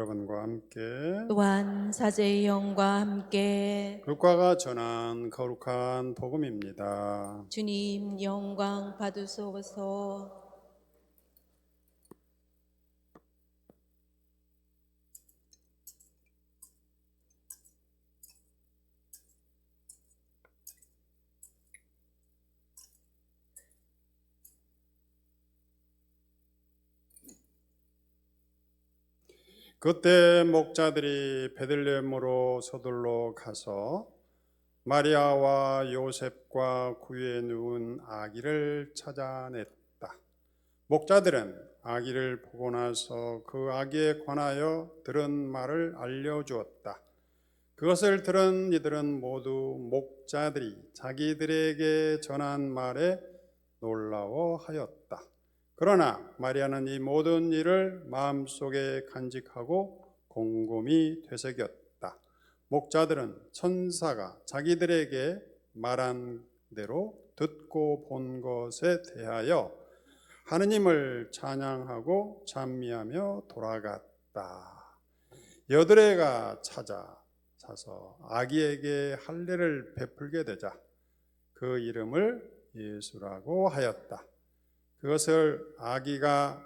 여러분과 함께. 또한 사제의 영과 함께. luc가가 전한 거룩한 복음입니다. 주님 영광 받으소서 그때 목자들이 베들레헴으로 서둘러 가서 마리아와 요셉과 구유에 누운 아기를 찾아냈다. 목자들은 아기를 보고 나서 그 아기에 관하여 들은 말을 알려주었다. 그것을 들은 이들은 모두 목자들이 자기들에게 전한 말에 놀라워하였다. 그러나 마리아는 이 모든 일을 마음속에 간직하고 곰곰이 되새겼다. 목자들은 천사가 자기들에게 말한 대로 듣고 본 것에 대하여 하느님을 찬양하고 찬미하며 돌아갔다. 여드레가 찾아 사서 아기에게 할례를 베풀게 되자 그 이름을 예수라고 하였다. 그것을 아기가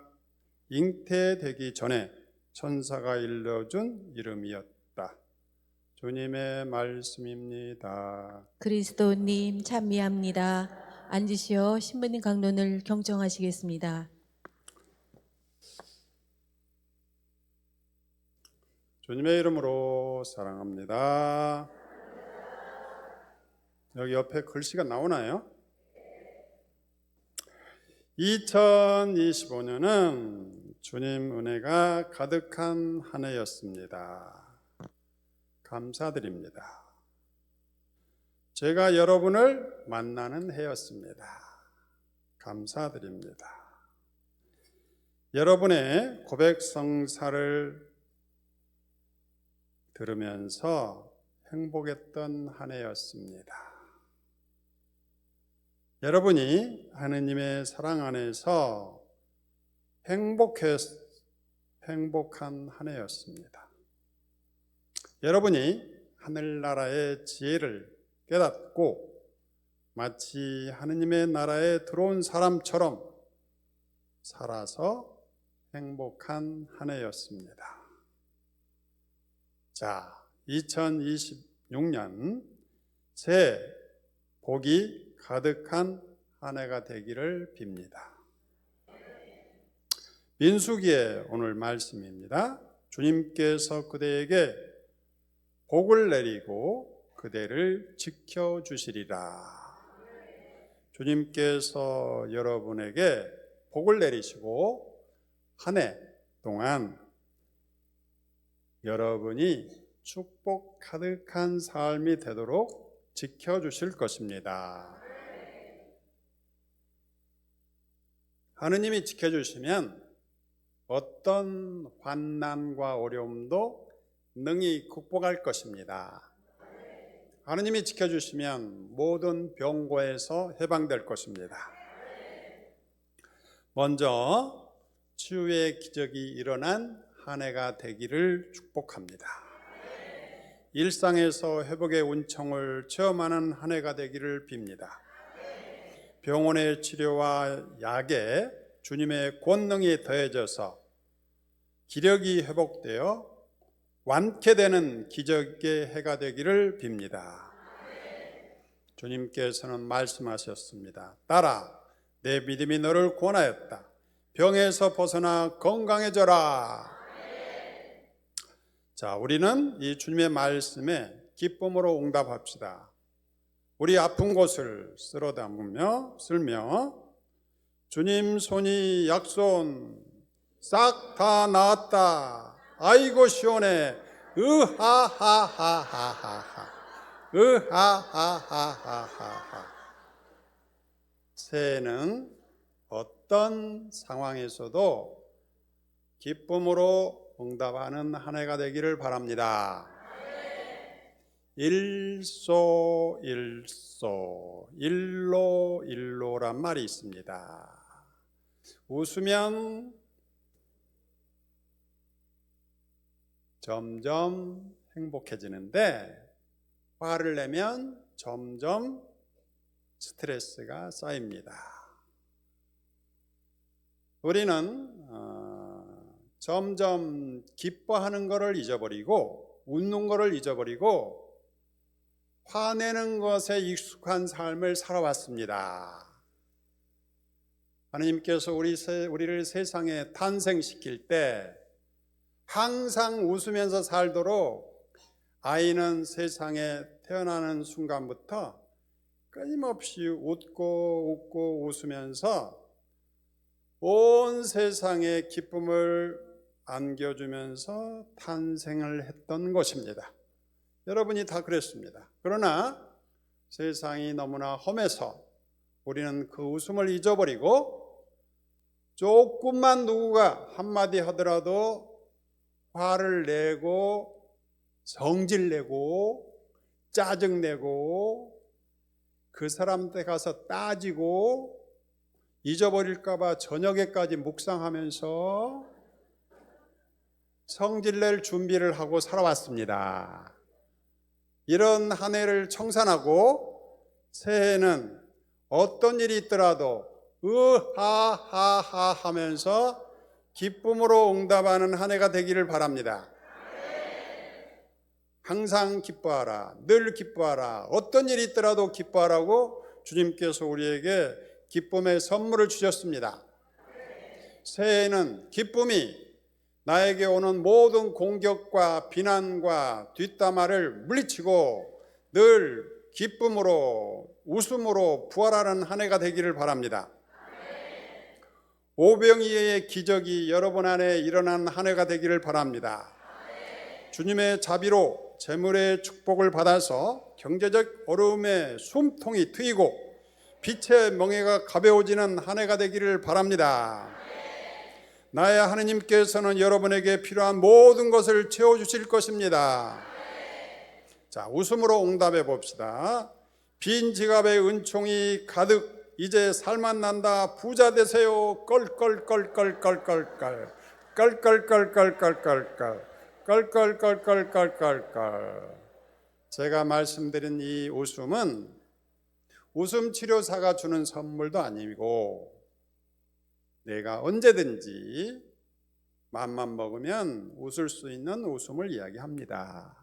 잉태되기 전에 천사가 일러준 이름이었다. 주님의 말씀입니다. 그리스도님 찬미합니다. 앉으시어 신부님 강론을 경청하시겠습니다. 주님의 이름으로 사랑합니다. 여기 옆에 글씨가 나오나요? 2025년은 주님 은혜가 가득한 한 해였습니다. 감사드립니다. 제가 여러분을 만나는 해였습니다. 감사드립니다. 여러분의 고백 성사를 들으면서 행복했던 한 해였습니다. 여러분이 하느님의 사랑 안에서 행복했, 행복한 한 해였습니다. 여러분이 하늘나라의 지혜를 깨닫고 마치 하느님의 나라에 들어온 사람처럼 살아서 행복한 한 해였습니다. 자, 2026년 새 복이 가득한 한 해가 되기를 빕니다. 민수기의 오늘 말씀입니다. 주님께서 그대에게 복을 내리고 그대를 지켜 주시리라. 주님께서 여러분에게 복을 내리시고 한 해 동안 여러분이 축복 가득한 삶이 되도록 지켜 주실 것입니다. 하느님이 지켜주시면 어떤 환난과 어려움도 능히 극복할 것입니다. 하느님이 지켜주시면 모든 병고에서 해방될 것입니다. 먼저 치유의 기적이 일어난 한 해가 되기를 축복합니다. 일상에서 회복의 운청을 체험하는 한 해가 되기를 빕니다. 병원의 치료와 약에 주님의 권능이 더해져서 기력이 회복되어 완쾌되는 기적의 해가 되기를 빕니다. 주님께서는 말씀하셨습니다. 따라 내 믿음이 너를 구원하였다. 병에서 벗어나 건강해져라. 자, 우리는 이 주님의 말씀에 기쁨으로 응답합시다. 우리 아픈 곳을 쓸어 담으며 쓸며 주님 손이 약손 싹 다 나았다. 아이고 시원해. 으하하하하하. 으하하하하하. 새해는 어떤 상황에서도 기쁨으로 응답하는 한 해가 되기를 바랍니다. 일소 일소 일로 일로란 말이 있습니다. 웃으면 점점 행복해지는데 화를 내면 점점 스트레스가 쌓입니다. 우리는 어, 점점 기뻐하는 것을 잊어버리고 웃는 것을 잊어버리고 화내는 것에 익숙한 삶을 살아왔습니다. 하나님께서 우리 세, 우리를 세상에 탄생시킬 때 항상 웃으면서 살도록 아이는 세상에 태어나는 순간부터 끊임없이 웃고 웃고 웃으면서 온 세상에 기쁨을 안겨주면서 탄생을 했던 것입니다. 여러분이 다 그랬습니다. 그러나 세상이 너무나 험해서 우리는 그 웃음을 잊어버리고 조금만 누구가 한마디 하더라도 화를 내고 성질내고 짜증내고 그 사람한테 가서 따지고 잊어버릴까봐 저녁에까지 묵상하면서 성질낼 준비를 하고 살아왔습니다. 이런 한 해를 청산하고 새해에는 어떤 일이 있더라도 으하하하 하면서 기쁨으로 응답하는 한 해가 되기를 바랍니다. 항상 기뻐하라. 늘 기뻐하라. 어떤 일이 있더라도 기뻐하라고 주님께서 우리에게 기쁨의 선물을 주셨습니다. 새해에는 기쁨이 나에게 오는 모든 공격과 비난과 뒷담화를 물리치고 늘 기쁨으로 웃음으로 부활하는 한 해가 되기를 바랍니다. 오병이의 기적이 여러분 안에 일어난 한 해가 되기를 바랍니다. 주님의 자비로 재물의 축복을 받아서 경제적 어려움에 숨통이 트이고 빛의 멍에가 가벼워지는 한 해가 되기를 바랍니다. 나의 하느님께서는 여러분에게 필요한 모든 것을 채워주실 것입니다. 자, 웃음으로 응답해 봅시다. 빈 지갑에 은총이 가득 이제 살만 난다 부자 되세요 껄껄껄껄껄껄껄 껄껄껄껄껄껄껄 껄껄껄껄껄껄껄 제가 말씀드린 이 웃음은 웃음 치료사가 주는 선물도 아니고 내가 언제든지 맘만 먹으면 웃을 수 있는 웃음을 이야기합니다.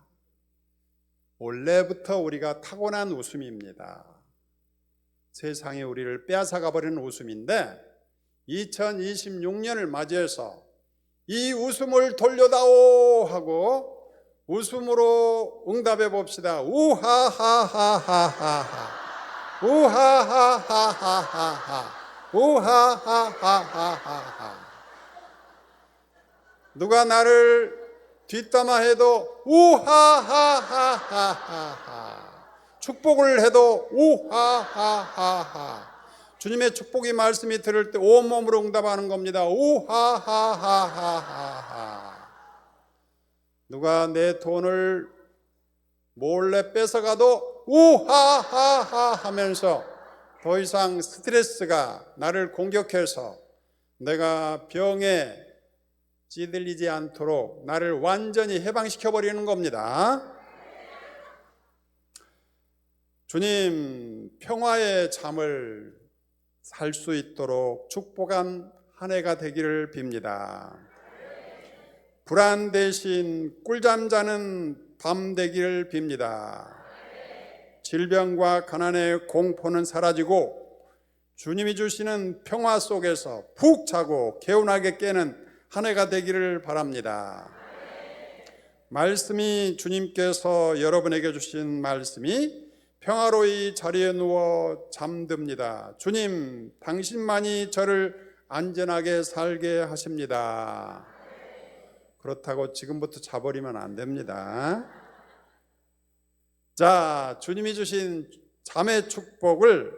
원래부터 우리가 타고난 웃음입니다. 세상에 우리를 빼앗아가 버리는 웃음인데 2026년을 맞이해서 이 웃음을 돌려다오 하고 웃음으로 응답해 봅시다. 우하하하하하하. 우하하하하하하. 우하하하하하. 누가 나를 뒷담화해도 우하하하하하. 축복을 해도 우하하하하. 주님의 축복이 말씀이 들을 때 온몸으로 응답하는 겁니다. 우하하하하하. 누가 내 돈을 몰래 뺏어가도 우하하하 하면서 더 이상 스트레스가 나를 공격해서 내가 병에 찌들리지 않도록 나를 완전히 해방시켜 버리는 겁니다. 주님 평화의 잠을 살 수 있도록 축복한 한 해가 되기를 빕니다. 불안 대신 꿀잠 자는 밤 되기를 빕니다. 질병과 가난의 공포는 사라지고 주님이 주시는 평화 속에서 푹 자고 개운하게 깨는 한 해가 되기를 바랍니다. 말씀이 주님께서 여러분에게 주신 말씀이 평화로이 자리에 누워 잠듭니다. 주님, 당신만이 저를 안전하게 살게 하십니다. 그렇다고 지금부터 자버리면 안 됩니다. 자, 주님이 주신 잠의 축복을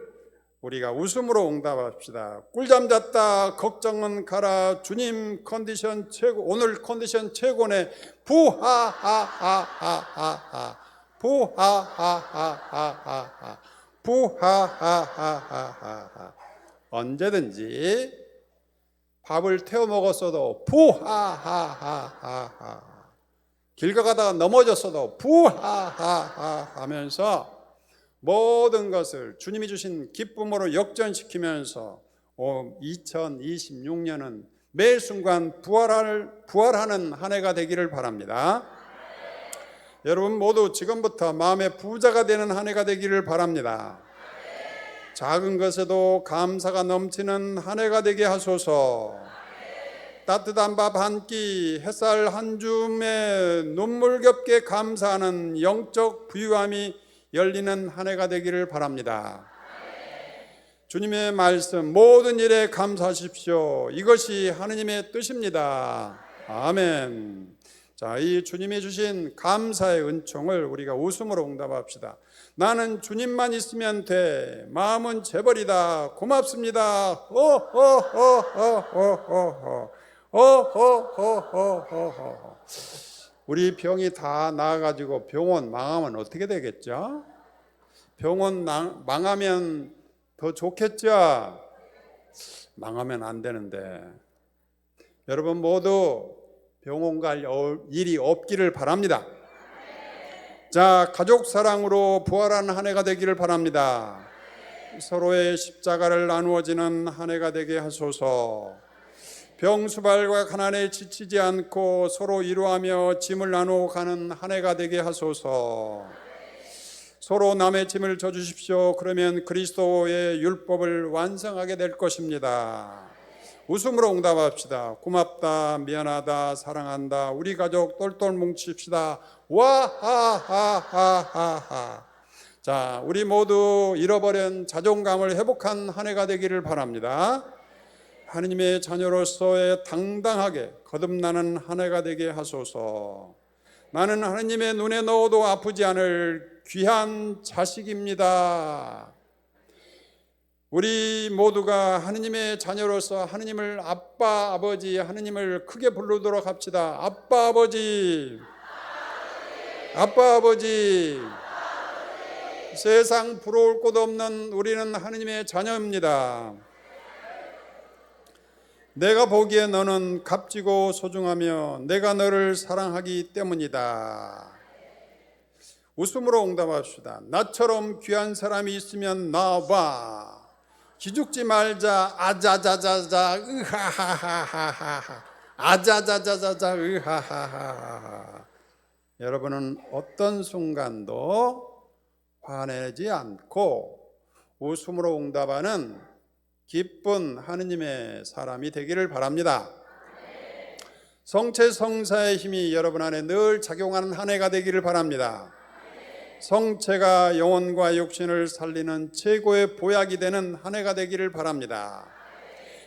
우리가 웃음으로 응답합시다. 꿀잠 잤다. 걱정은 가라. 주님 컨디션 최고. 오늘 컨디션 최고네. 부하하하하하하. 부하하하하하. 부하하하하하. 언제든지 밥을 태워 먹었어도 부하하하하하. 길 가다가 넘어졌어도 부하하하 하면서 모든 것을 주님이 주신 기쁨으로 역전시키면서 2026년은 매 순간 부활할, 부활하는 한 해가 되기를 바랍니다. 여러분 모두 지금부터 마음의 부자가 되는 한 해가 되기를 바랍니다. 작은 것에도 감사가 넘치는 한 해가 되게 하소서. 따뜻한 밥 한 끼, 햇살 한 줌에 눈물겹게 감사하는 영적 부유함이 열리는 한 해가 되기를 바랍니다. 주님의 말씀 모든 일에 감사하십시오. 이것이 하느님의 뜻입니다. 아멘. 자, 이 주님이 주신 감사의 은총을 우리가 웃음으로 응답합시다. 나는 주님만 있으면 돼. 마음은 재벌이다. 고맙습니다. 어, 어어어어어 어어어어어어어 우리 병이 다 나아가지고 병원 망하면 어떻게 되겠죠? 병원 낭- 망하면 더 좋겠죠? 망하면 안 되는데 여러분 모두 병원 갈 어- 일이 없기를 바랍니다. 자, 가족 사랑으로 부활하는 한 해가 되기를 바랍니다. 서로의 십자가를 나누어지는 한 해가 되게 하소서. 병수발과 가난에 지치지 않고 서로 이루하며 짐을 나누어 가는 한 해가 되게 하소서. 서로 남의 짐을 져주십시오. 그러면 그리스도의 율법을 완성하게 될 것입니다. 웃음으로 응답합시다. 고맙다, 미안하다, 사랑한다. 우리 가족 똘똘 뭉칩시다. 와하하하하하. 자, 우리 모두 잃어버린 자존감을 회복한 한 해가 되기를 바랍니다. 하느님의 자녀로서의 당당하게 거듭나는 한 해가 되게 하소서. 나는 하느님의 눈에 넣어도 아프지 않을 귀한 자식입니다. 우리 모두가 하느님의 자녀로서 하느님을 아빠, 아버지, 하느님을 크게 부르도록 합시다. 아빠, 아버지. 아빠, 아버지. 세상 부러울 곳 없는 우리는 하느님의 자녀입니다. 내가 보기에 너는 값지고 소중하며 내가 너를 사랑하기 때문이다. 웃음으로 응답합시다. 나처럼 귀한 사람이 있으면 나와봐. 기죽지 말자. 아자자자자. 으하하하하하. 아자자자자자. 으하하하하. 여러분은 어떤 순간도 화내지 않고 웃음으로 응답하는 기쁜 하느님의 사람이 되기를 바랍니다. 성체 성사의 힘이 여러분 안에 늘 작용하는 한 해가 되기를 바랍니다. 성체가 영혼과 육신을 살리는 최고의 보약이 되는 한 해가 되기를 바랍니다.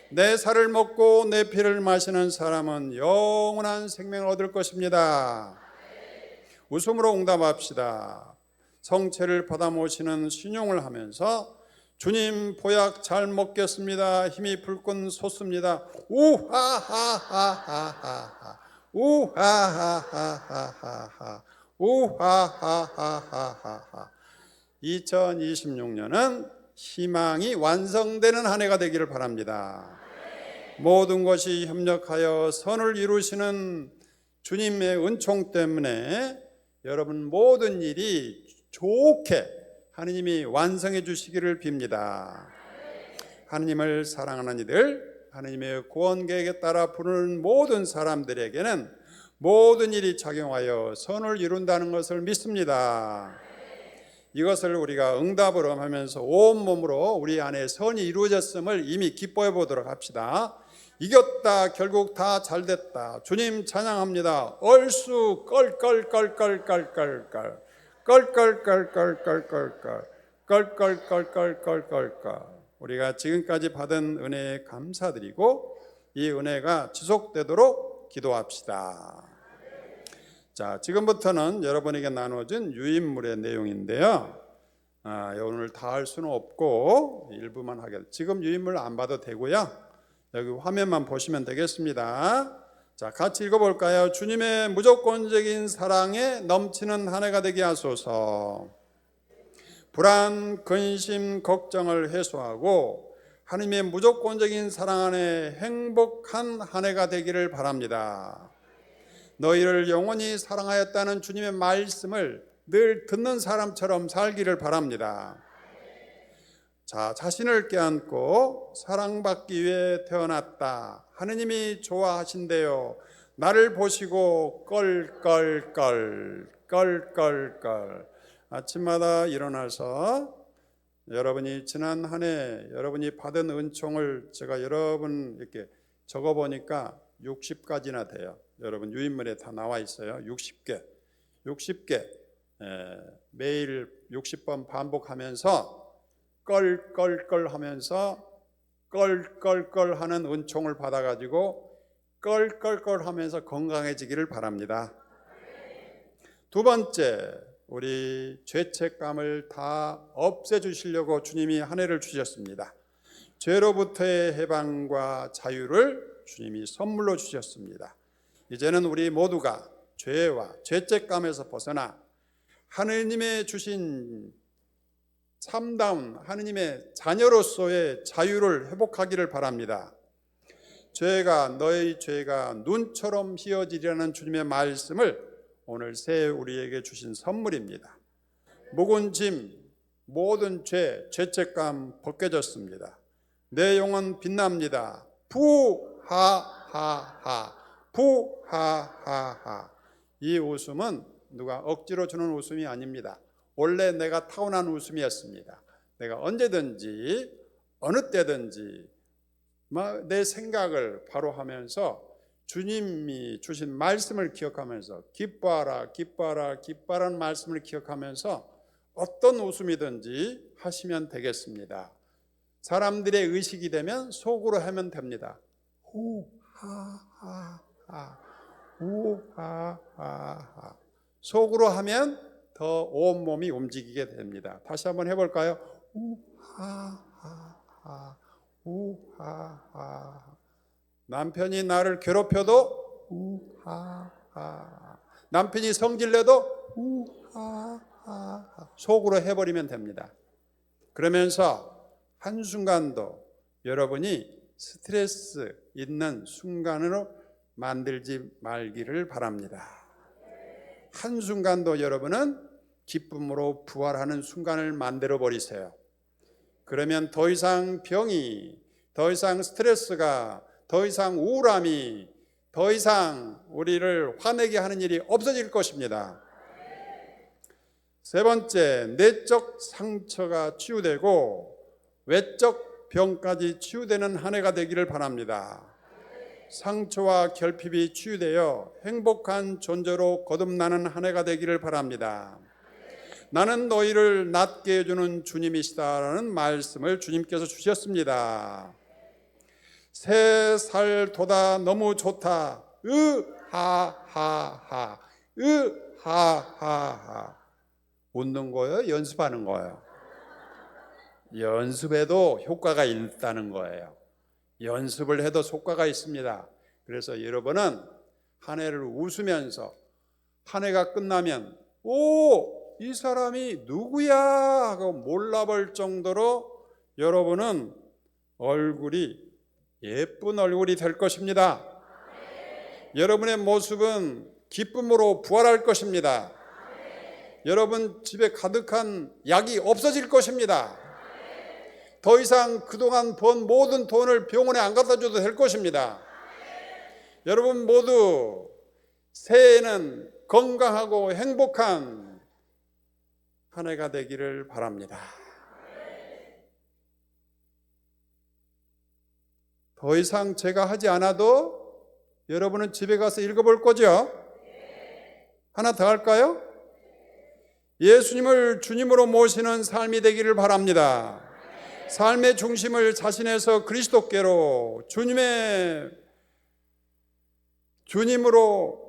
내 살을 먹고 내 피를 마시는 사람은 영원한 생명을 얻을 것입니다. 웃음으로 응답합시다. 성체를 받아 모시는 신용을 하면서 주님 보약 잘 먹겠습니다. 힘이 불끈 솟습니다. 우하하하하하. 우하하하하하. 우하하하하하. 2026년은 희망이 완성되는 한 해가 되기를 바랍니다. 모든 것이 협력하여 선을 이루시는 주님의 은총 때문에 여러분 모든 일이 좋게 하느님이 완성해 주시기를 빕니다. 하느님을 사랑하는 이들, 하느님의 구원 계획에 따라 부르는 모든 사람들에게는 모든 일이 작용하여 선을 이룬다는 것을 믿습니다. 이것을 우리가 응답으로 하면서 온 몸으로 우리 안에 선이 이루어졌음을 이미 기뻐해 보도록 합시다. 이겼다. 결국 다 잘 됐다. 주님 찬양합니다. 얼쑤 껄껄껄껄껄껄껄 껄껄껄껄껄껄껄 껄껄껄껄껄껄껄 우리가 지금까지 받은 은혜에 감사드리고 이 은혜가 지속되도록 기도합시다. 자, 지금부터는 여러분에게 나눠진 유인물의 내용인데요. 아, 오늘 다 할 수는 없고 일부만 하게. 지금 유인물 안 봐도 되고요. 여기 화면만 보시면 되겠습니다. 자, 같이 읽어볼까요? 주님의 무조건적인 사랑에 넘치는 한 해가 되게 하소서. 불안, 근심, 걱정을 해소하고 하나님의 무조건적인 사랑 안에 행복한 한 해가 되기를 바랍니다. 너희를 영원히 사랑하였다는 주님의 말씀을 늘 듣는 사람처럼 살기를 바랍니다. 자, 자신을 껴안고 사랑받기 위해 태어났다. 하느님이 좋아하신대요. 나를 보시고 껄껄껄 껄껄껄 아침마다 일어나서 여러분이 지난 한 해 여러분이 받은 은총을 제가 여러분 이렇게 적어 보니까 60가지나 돼요. 여러분 유인물에 다 나와 있어요. 60개. 60개. 예, 매일 60번 반복하면서 껄껄껄 하면서 껄껄껄 하는 은총을 받아 가지고 껄껄껄 하면서 건강해지기를 바랍니다. 두 번째, 우리 죄책감을 다 없애 주시려고 주님이 한 해를 주셨습니다. 죄로부터의 해방과 자유를 주님이 선물로 주셨습니다. 이제는 우리 모두가 죄와 죄책감에서 벗어나 하느님의 주신 참다운 하느님의 자녀로서의 자유를 회복하기를 바랍니다. 죄가 너의 죄가 눈처럼 희어지리라는 주님의 말씀을 오늘 새 우리에게 주신 선물입니다. 묵은 짐, 모든 죄, 죄책감 벗겨졌습니다. 내 영혼 빛납니다. 부하하하, 부하하하. 이 웃음은 누가 억지로 주는 웃음이 아닙니다. 원래 내가 타고난 웃음이었습니다. 내가 언제든지 어느 때든지 내 생각을 바로 하면서 주님이 주신 말씀을 기억하면서 기뻐하라 기뻐하라 기뻐하라는 말씀을 기억하면서 어떤 웃음이든지 하시면 되겠습니다. 사람들의 의식이 되면 속으로 하면 됩니다. 후하하하 후하하하 속으로 하면 더 온몸이 움직이게 됩니다. 다시 한번 해볼까요? 우하하하 우하하 남편이 나를 괴롭혀도 우하하 남편이 성질내도 우하하 속으로 해버리면 됩니다. 그러면서 한순간도 여러분이 스트레스 있는 순간으로 만들지 말기를 바랍니다. 한순간도 여러분은 기쁨으로 부활하는 순간을 만들어 버리세요. 그러면 더 이상 병이, 더 이상 스트레스가, 더 이상 우울함이, 더 이상 우리를 화내게 하는 일이 없어질 것입니다. 세 번째, 내적 상처가 치유되고 외적 병까지 치유되는 한 해가 되기를 바랍니다. 상처와 결핍이 치유되어 행복한 존재로 거듭나는 한 해가 되기를 바랍니다. 나는 너희를 낫게 해주는 주님이시다라는 말씀을 주님께서 주셨습니다. 세 살 도다 너무 좋다. 으하하하. 으하하하. 웃는 거예요? 연습하는 거예요? 연습해도 효과가 있다는 거예요. 연습을 해도 효과가 있습니다. 그래서 여러분은 한 해를 웃으면서 한 해가 끝나면 오, 이 사람이 누구야 하고 몰라볼 정도로 여러분은 얼굴이 예쁜 얼굴이 될 것입니다. 여러분의 모습은 기쁨으로 부활할 것입니다. 여러분 집에 가득한 약이 없어질 것입니다. 더 이상 그동안 번 모든 돈을 병원에 안 갖다 줘도 될 것입니다. 여러분 모두 새해에는 건강하고 행복한 한 해가 되기를 바랍니다. 더 이상 제가 하지 않아도 여러분은 집에 가서 읽어볼 거죠? 하나 더 할까요? 예수님을 주님으로 모시는 삶이 되기를 바랍니다. 삶의 중심을 자신에서 그리스도께로 주님의 주님으로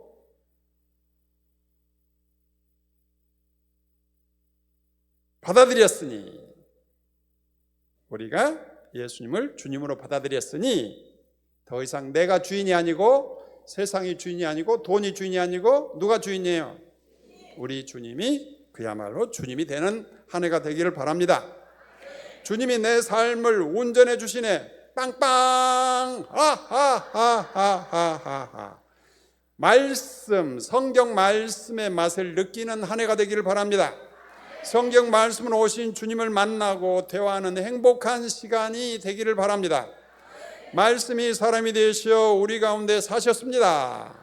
받아들였으니 우리가 예수님을 주님으로 받아들였으니 더 이상 내가 주인이 아니고 세상이 주인이 아니고 돈이 주인이 아니고 누가 주인이에요? 우리 주님이 그야말로 주님이 되는 한 해가 되기를 바랍니다. 주님이 내 삶을 운전해 주시네. 빵빵! 하하하하하하. 말씀, 성경 말씀의 맛을 느끼는 한 해가 되기를 바랍니다. 성경 말씀으로 오신 주님을 만나고 대화하는 행복한 시간이 되기를 바랍니다. 말씀이 사람이 되시어 우리 가운데 사셨습니다.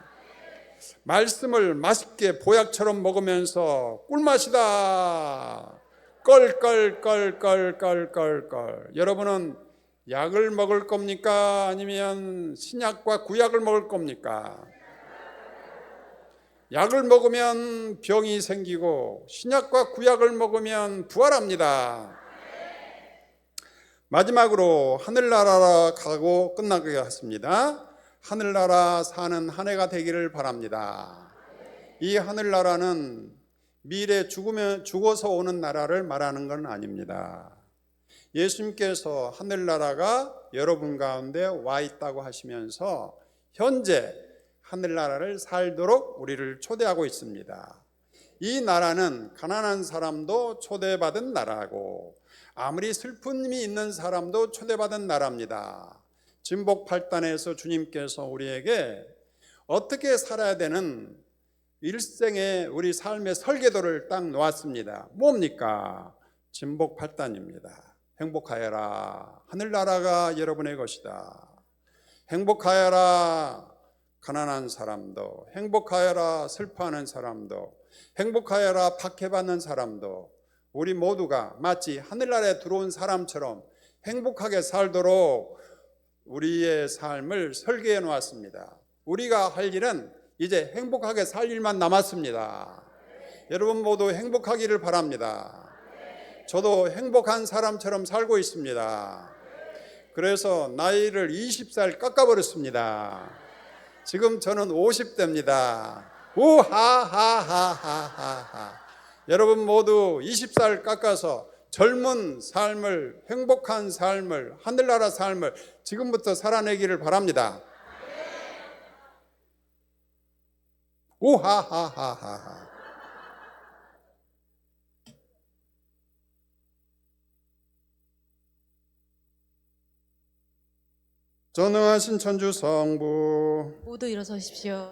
말씀을 맛있게 보약처럼 먹으면서 꿀맛이다. 껄껄껄껄껄껄껄. 여러분은 약을 먹을 겁니까? 아니면 신약과 구약을 먹을 겁니까? 약을 먹으면 병이 생기고 신약과 구약을 먹으면 부활합니다. 마지막으로 하늘나라로 가고 끝나게 하십니다. 하늘나라 사는 한 해가 되기를 바랍니다. 이 하늘나라는 미래 죽으면 죽어서 오는 나라를 말하는 건 아닙니다. 예수님께서 하늘나라가 여러분 가운데 와 있다고 하시면서 현재 하늘나라를 살도록 우리를 초대하고 있습니다. 이 나라는 가난한 사람도 초대받은 나라고 아무리 슬픈 일이 있는 사람도 초대받은 나라입니다. 진복 8단에서 주님께서 우리에게 어떻게 살아야 되는 일생의 우리 삶의 설계도를 딱 놓았습니다. 뭡니까? 진복 8단입니다. 행복하여라. 하늘나라가 여러분의 것이다. 행복하여라. 가난한 사람도, 행복하여라. 슬퍼하는 사람도, 행복하여라. 박해받는 사람도, 우리 모두가 마치 하늘나라에 들어온 사람처럼 행복하게 살도록 우리의 삶을 설계해 놓았습니다. 우리가 할 일은 이제 행복하게 살 일만 남았습니다. 여러분 모두 행복하기를 바랍니다. 저도 행복한 사람처럼 살고 있습니다. 그래서 나이를 20살 깎아버렸습니다. 지금 저는 50대입니다. 우하하하하하. 여러분 모두 20살 깎아서 젊은 삶을, 행복한 삶을, 하늘나라 삶을 지금부터 살아내기를 바랍니다. 우하하하하하. 전능하신 천주 성부 모두 일어서십시오.